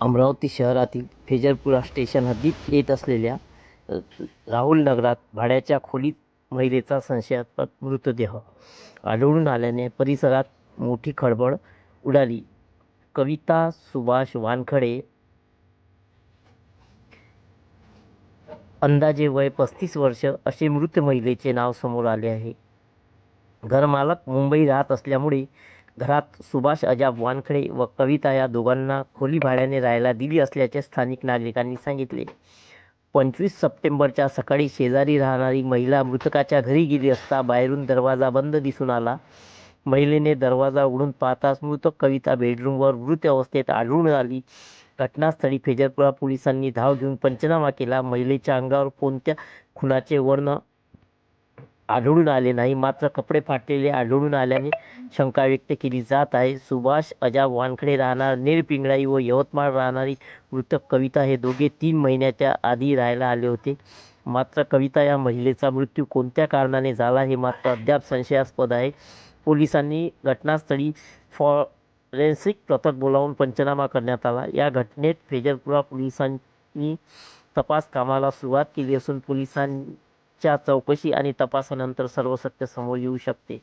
अमरावती शहरातील फेजरपुरा स्टेशन हद्दीत येत असलेल्या राहुल नगरात भाड्याच्या खोलीत महिलेचा संशयास्पद मृतदेह. आढळून आल्याने परिसरात मोठी खळबळ उडाली. कविता सुभाष वानखडे अंदाजे वय पस्तीस वर्ष असे मृत महिलेचे नाव समोर आले आहे. घरमालक मुंबई राहत असल्यामुळे घरात सुभाष अजाब वानखडे व कविता या दोघांना खोली भाड्याने राहायला दिली असल्याचे स्थानिक नागरिकांनी सांगितले. पंचवीस सप्टेंबरच्या सकाळी शेजारी राहणारी महिला मृतकाच्या घरी गेली असता बाहेरून दरवाजा बंद दिसून आला. महिलेने दरवाजा उघडून पाहताच मृतक कविता बेडरूमवर मृत अवस्थेत आढळून आली. घटनास्थळी फेजरपुरा पोलिसांनी धाव घेऊन पंचनामा केला. महिलेच्या अंगावर कोणत्या खुनाचे वर्ण आढळून आले नाही. मात्र कपडे फाटलेले आढळून आल्याने शंका व्यक्त केली जात आहे. सुभाष अजा वानखडे राहणार नेरपिंगळाई व यवतमाळ राहणारी मृतक कविता हे दोघे तीन महिन्याच्या आधी राहायला आले होते. मात्र कविता या महिलेचा मृत्यू कोणत्या कारणाने झाला हे मात्र अद्याप संशयास्पद आहे. पोलिसांनी घटनास्थळी फॉरेन्सिक पथक बोलावून पंचनामा करण्यात आला. या घटनेत फेजरपुरा पोलिसांनी तपास कामाला सुरुवात केली असून च्या चौकशी आणि तपासानंतर सर्व सत्य समोर येऊ शकते.